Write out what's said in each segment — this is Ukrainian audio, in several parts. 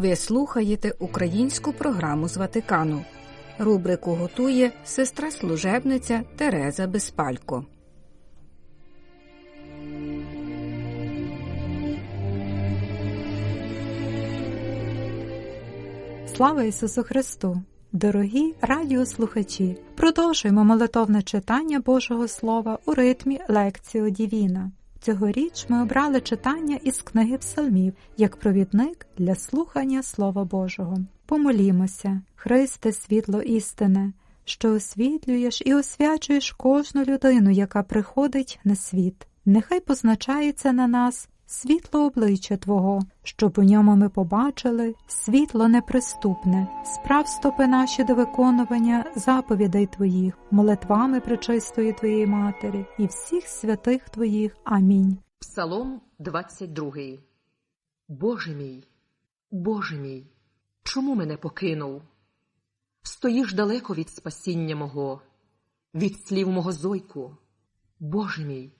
Ви слухаєте українську програму з Ватикану. Рубрику готує сестра служебниця Тереза Безпалько. Слава Ісусу Христу! Дорогі радіослухачі! Продовжуємо молитовне читання Божого Слова у ритмі Лекціо Дівіна. Цьогоріч ми обрали читання із книги Псалмів як провідник для слухання Слова Божого. Помолімося, Христе, світло істине, що освітлюєш і освячуєш кожну людину, яка приходить на світ. Нехай позначається на нас світло обличчя Твого, щоб у ньому ми побачили світло неприступне, справ стопи наші до виконування заповідей Твоїх, молитвами причистої Твоєї Матері і всіх святих Твоїх. Амінь. Псалом 22 Боже мій, Боже мій, чому мене покинув? Стоїш далеко від спасіння мого, від слів мого зойку. Боже мій,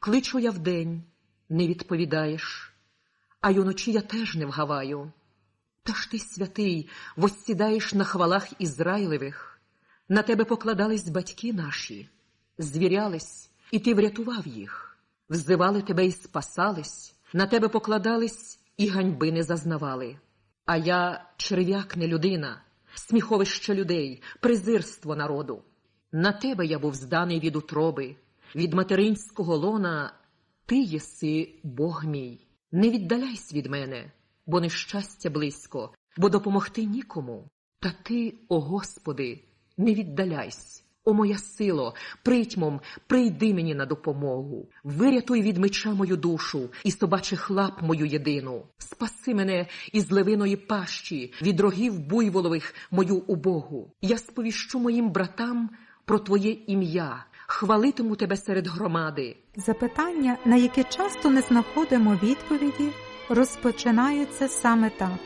кличу я вдень, не відповідаєш, а й уночі я теж не вгаваю. Та ж ти, святий, воссідаєш на хвалах Ізраїлевих, на тебе покладались батьки наші, звірялись, і ти врятував їх, взивали тебе і спасались, на тебе покладались і ганьби не зазнавали. А я черв'як не людина, сміховище людей, презирство народу. На тебе я був зданий від утроби, від материнського лона ти єси Бог мій. Не віддаляйся від мене, бо нещастя близько, бо допомогти нікому. Та ти, о Господи, не віддаляйся. О моя сило, притьмом, прийди мені на допомогу, вирятуй від меча мою душу і собачих лап мою єдину, спаси мене із левиної пащі, від рогів буйволових мою убогу. Я сповіщу моїм братам про Твоє ім'я, хвалитиму тебе серед громади. Запитання, на які часто не знаходимо відповіді, розпочинаються саме так: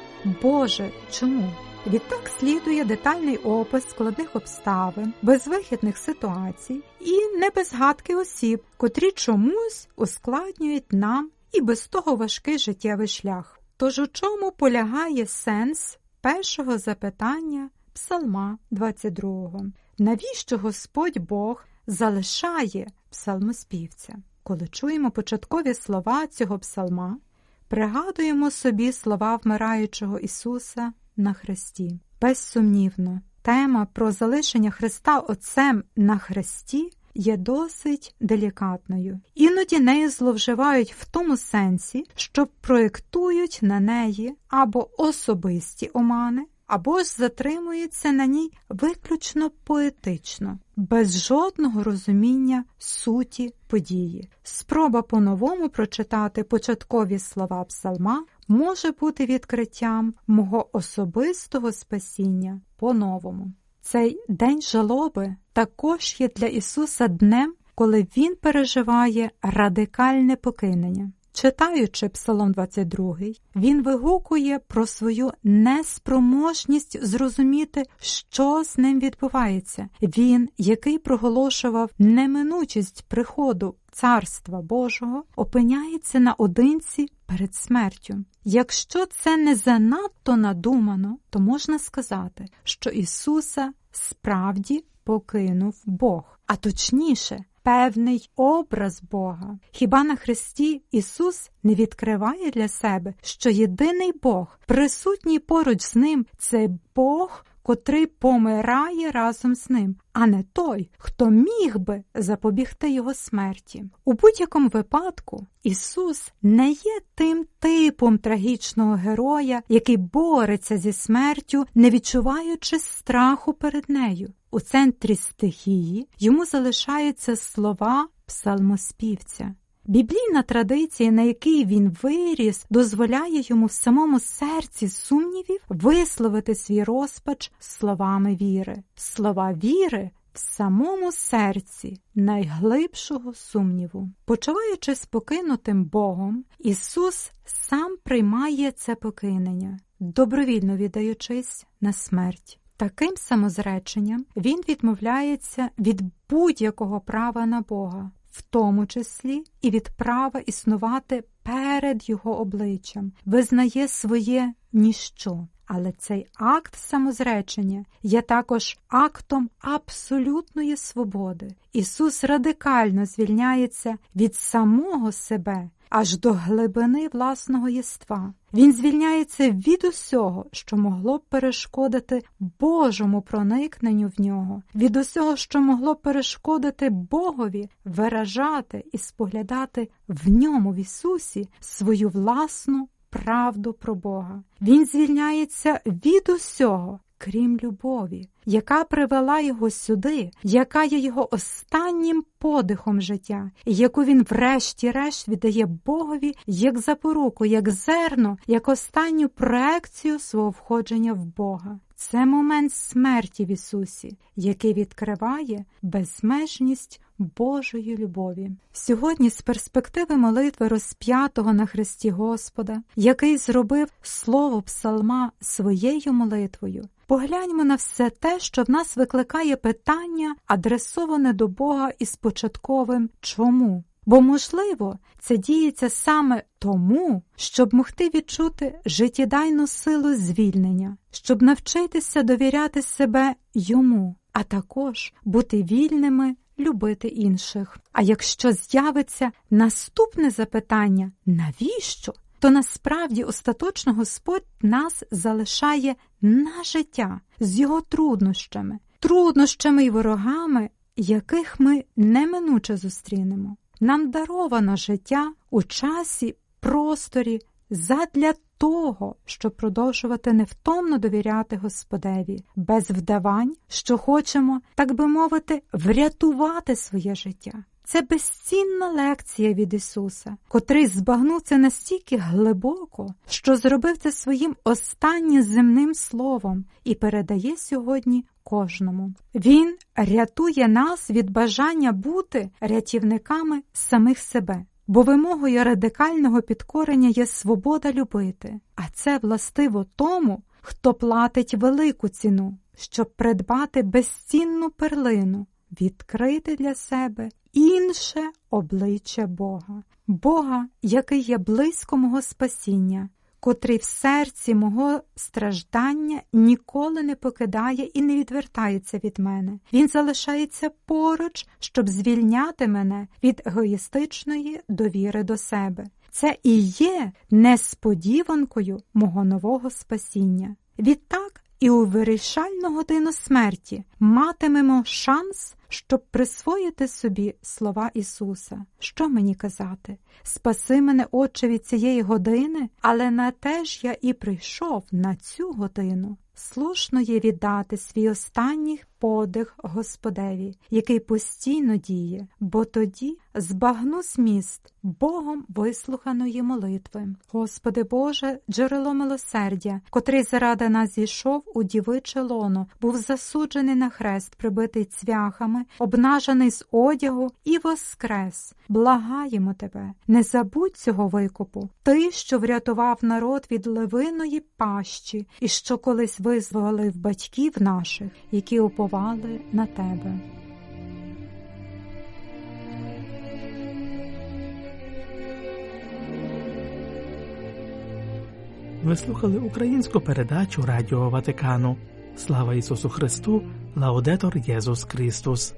Боже, чому? Відтак слідує детальний опис складних обставин, безвихідних ситуацій і не без гадки осіб, котрі чомусь ускладнюють нам і без того важкий життєвий шлях. Тож у чому полягає сенс першого запитання Псалма 22? Навіщо Господь Бог залишає псалмоспівця? Коли чуємо початкові слова цього псалма, пригадуємо собі слова вмираючого Ісуса на хресті. Безсумнівно, тема про залишення Христа Отцем на хресті є досить делікатною. Іноді нею зловживають в тому сенсі, що проєктують на неї або особисті омани, або ж затримуються на ній виключно поетично, без жодного розуміння суті події. Спроба по-новому прочитати початкові слова псалма може бути відкриттям мого особистого спасіння по-новому. Цей день жалоби також є для Ісуса днем, коли Він переживає радикальне покинення. Читаючи Псалом 22, він вигукує про свою неспроможність зрозуміти, що з ним відбувається. Він, який проголошував неминучість приходу Царства Божого, опиняється наодинці перед смертю. Якщо це не занадто надумано, то можна сказати, що Ісуса справді покинув Бог, а точніше, певний образ Бога. Хіба на Христі Ісус не відкриває для себе, що єдиний Бог, присутній поруч з ним, це Бог, котрий помирає разом з ним, а не той, хто міг би запобігти його смерті. У будь-якому випадку Ісус не є тим типом трагічного героя, який бореться зі смертю, не відчуваючи страху перед нею. У центрі стихії йому залишаються слова псалмоспівця. Біблійна традиція, на якій він виріс, дозволяє йому в самому серці сумнівів висловити свій розпач словами віри. Слова віри в самому серці найглибшого сумніву. Почуваючись покинутим Богом, Ісус сам приймає це покинення, добровільно віддаючись на смерть. Таким самозреченням він відмовляється від будь-якого права на Бога, в тому числі і від права існувати перед його обличчям, визнає своє ніщо. Але цей акт самозречення є також актом абсолютної свободи. Ісус радикально звільняється від самого себе аж до глибини власного єства. Він звільняється від усього, що могло б перешкодити Божому проникненню в нього, від усього, що могло б перешкодити Богові виражати і споглядати в ньому в Ісусі свою власну правду про Бога. Він звільняється від усього, крім любові, яка привела його сюди, яка є його останнім подихом життя, і яку він, врешті-решт, віддає Богові як запоруку, як зерно, як останню проекцію свого входження в Бога. Це момент смерті в Ісусі, який відкриває безмежність Божої любові. Сьогодні, з перспективи молитви розп'ятого на Христі Господа, який зробив слово псалма своєю молитвою, погляньмо на все те, що в нас викликає питання, адресоване до Бога із початковим чому. Бо, можливо, це діється саме тому, щоб могти відчути життєдайну силу звільнення, щоб навчитися довіряти себе йому, а також бути вільними, любити інших. А якщо з'явиться наступне запитання, навіщо? То насправді остаточно Господь нас залишає на життя з його труднощами, труднощами й ворогами, яких ми неминуче зустрінемо. Нам даровано життя у часі, просторі задля того, щоб продовжувати невтомно довіряти Господеві, без вдавань, що хочемо, так би мовити, врятувати своє життя. Це безцінна лекція від Ісуса, котрий збагнув це настільки глибоко, що зробив це своїм останнім земним словом і передає сьогодні кожному. Він рятує нас від бажання бути рятівниками самих себе. Бо вимогою радикального підкорення є свобода любити, а це властиво тому, хто платить велику ціну, щоб придбати безцінну перлину, відкрити для себе інше обличчя Бога, Бога, який є близько мого спасіння, котрий в серці мого страждання ніколи не покидає і не відвертається від мене. Він залишається поруч, щоб звільняти мене від егоїстичної довіри до себе. Це і є несподіванкою мого нового спасіння. Відтак і у вирішальну годину смерті матимемо шанс, щоб присвоїти собі слова Ісуса. Що мені казати? Спаси мене, Отче, від цієї години, але на те ж я і прийшов на цю годину. Слушно є віддати свій останній подих Господеві, який постійно діє, бо тоді збагну зміст Богом вислуханої молитви. Господи Боже, джерело милосердя, котрий заради нас зійшов у дівиче лоно, був засуджений на хрест, прибитий цвяхами, обнажений з одягу і воскрес. Благаємо тебе, не забудь цього викупу, ти, що врятував народ від левиної пащі, і що колись визволив батьків наших, які уповали на тебе. Ви слухали українську передачу Радіо Ватикану. Слава Ісусу Христу! Лаудетор Єсус Христос!